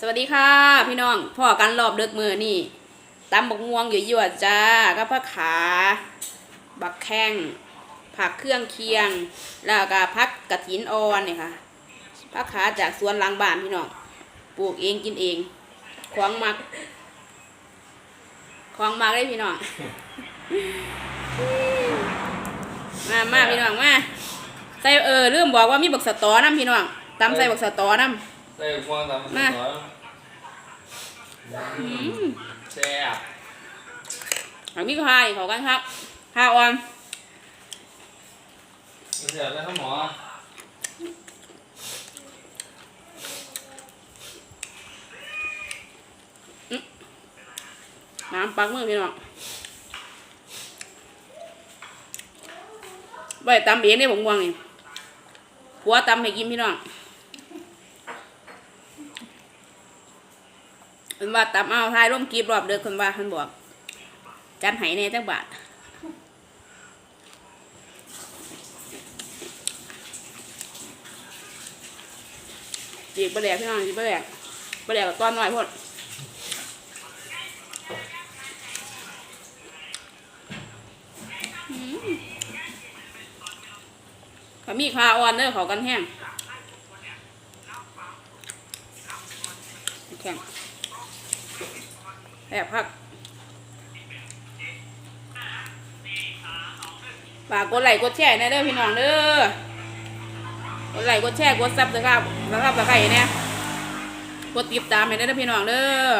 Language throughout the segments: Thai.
สวัสดีค่ะ พี่น้องพ่อกันรอบเดึกมือนี่ตำบักม่วงอยู่ยวดจ้าก็ผักขา บักแข้งผักเครื่องเคียง แล้วก็พักกระถินอ่อนเนี่ยค่ะผักขาจากสวนหลังบ้านพี่น้องปลูกเองกินเองของมักของมักเลยพี่น้องมามาพี่น้องมาใส่เออลืมบอกว่ามีบักสะตอน้ำพี่น้องตำใส่บักสะตอน้ำ ใส่พวงตามมาสอนอืมแซ่บอันนี้ก็ให้เขากันครับห้าออนมันแซ่บแล้วครับหมอน้ำปักมือพี่น้องไว้ตำเองได้ผมวางนี่ผัวตำให้กินพี่น้อง เป็นว่าตำเอาทายร่มกีบรอบเดือคนว่าคนบอกจันไหในจักบาทจีบปลาแดกพี่น้องจีบปลาแดกปลาแดกกับต้อนหน่อยพ่นขามีคาอ่อนเด้อเขากันแห้งแข็ง แอบพักฝากกดไลค์กดแชร์นะเด้อพี่น้องเด้อกดไลค์กดแชร์กดซับสไครต์ซับสไครต์เนี่ยกดติดตามให้ได้เด้อพี่น้องเด้อ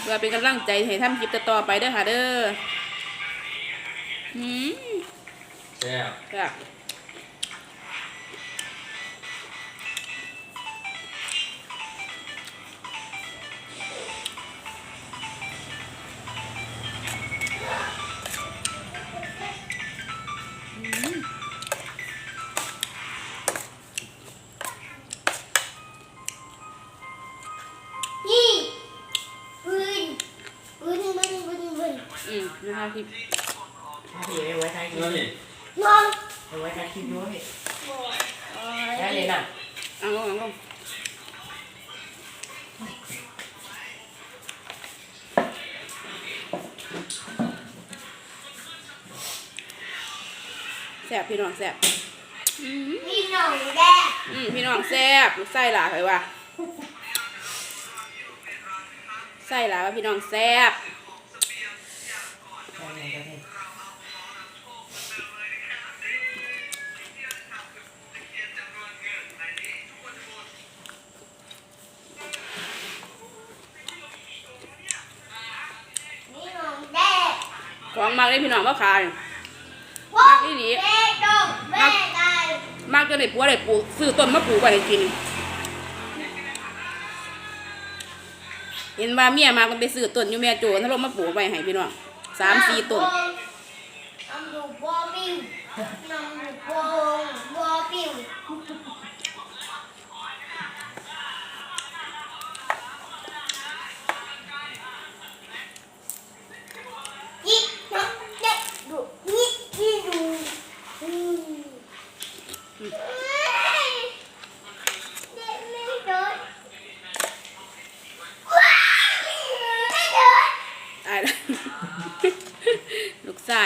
เพื่อเป็นกำลังใจให้ทำคลิปต่อๆไปเด้อค่ะเด้อหืมแซ่บ อืมนะคะคลิปพี่ไว้ท้ายคลิปแล้วนี่นอนไว้ท้ายคลิปด้วยได้เลยนะเอาลงเอาลงแซ่บพี่น้องแซ่บอืมพี่หน่องแดงอืมพี่น้องแซ่บลูกไส้หลาใครว่าไส้หลาว่าพี่น้องแซ่บ ของมากเลยพี่น้องว่าขายพวกอีหลีแม่ดงแม่ไก่มากจนได้ปัวได้ปลูกซื้อต้นมาปลูกไว้ให้กิน เห็นว่าเมียมาก็ไปซื้อต้นอยู่แม่โจนถ้าลงมาปลูกไว้ให้พี่น้องสามสี่ต้นน้ำดูบัวปิ้วน้ำดูบัวบัวปิ้ว ใส่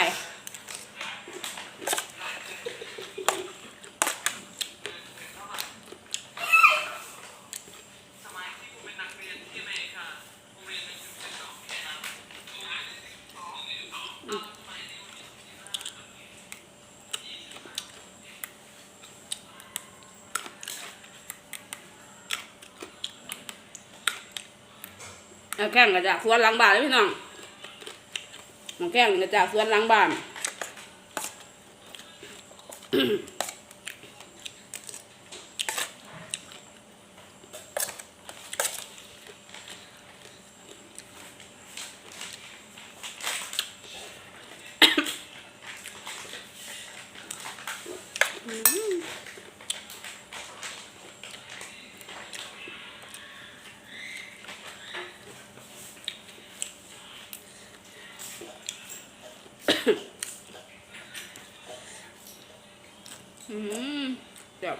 แข่งกันจ้ะควรล้างบานเลยพี่น้อง มองแข้งนี่ก็จากสวนหลังบ้าน เดี่ยว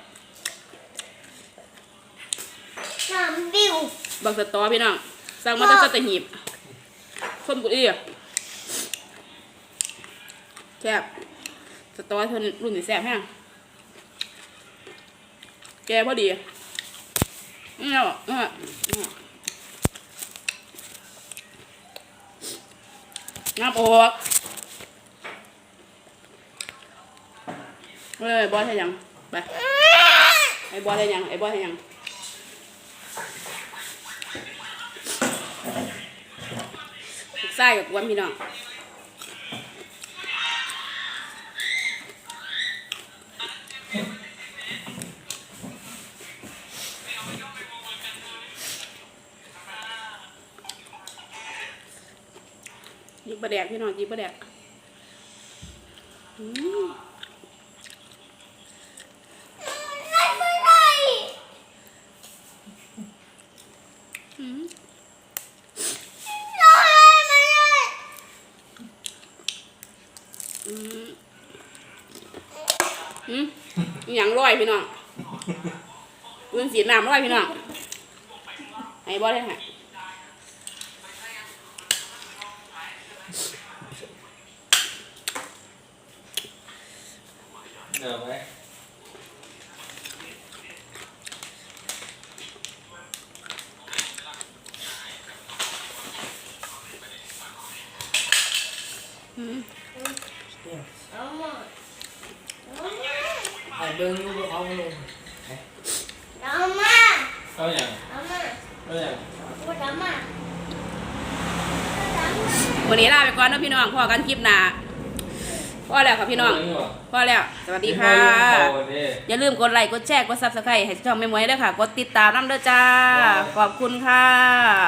น้ำวิวบางสตอพี่น้องสั่งมาตั้งแต่หีบคนบุดีอะแซ่บสตอทนรุ่นนี้แซ่บแห้งแกพอดีเนี่ยอะงับออก เฮ้ยบอสให้ยัง ไป ไอ้บอสให้ยัง ไอ้บอสให้ยังใส่กับกวนพี่น้องยิบประแดกพี่น้องยิบประแดกอืมเป็นไร อืม น้อยไม่ได้ อืม อืมอหย่างร้อยพี่น้องปืนสีน้ำร้อยพี่น้องไอ้บอสให้ฮะเดี๋ยวไปอืม เอามาเอามา ไอ้เบิ้งลูกเขาลงเอามาเอาอย่างเอามาเอาอย่างพูดเอามาเอามาวันนี้ลาไปก่อนนะพี่น้องพอกันคลิปหน้าพอแล้วค่ะพี่น้องเาย่างวะพอแล้ว สวัสดีค่ะเดี๋ยวพ่อลืมเป่าวันนี้อย่าลืมกดไลค์กดแชร์กดซับสไครต์ให้ช่องไม่มวยด้วยค่ะ กดติดตามน้ำเด้อจ้าว้าวขอบคุณค่ะ